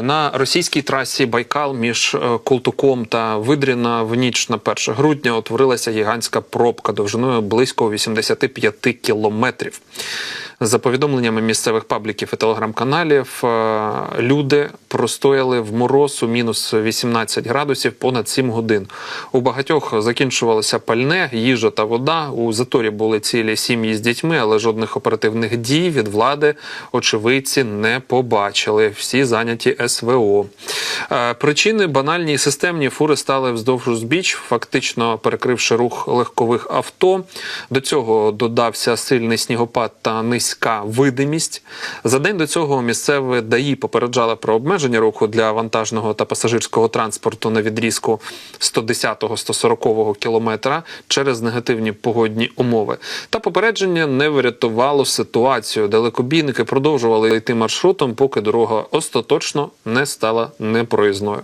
На російській трасі Байкал між е, Култуком та Видріна в ніч на 1 грудня утворилася гігантська пробка довжиною близько 85 кілометрів. За повідомленнями місцевих пабліків і телеграм-каналів, е, люди простояли в мороз мінус 18 градусів понад 7 годин. У багатьох закінчувалося пальне, їжа та вода. У заторі були цілі сім'ї з дітьми, але жодних оперативних дій від влади очевидці не побачили. Всі зайняті СВО. Е, Причини банальні і системні фури стали вздовж узбіч, фактично перекривши рух легкових авто. До цього додався сильний снігопад та низька видимість. За день до цього місцеве ДАІ попереджали про обмеження руху для вантажного та пасажирського транспорту на відрізку 110-140 кілометра через негативні погодні умови. Та попередження не врятувало ситуацію. Далекобійники продовжували йти маршрутом, поки дорога остаточно не стала непроїзною.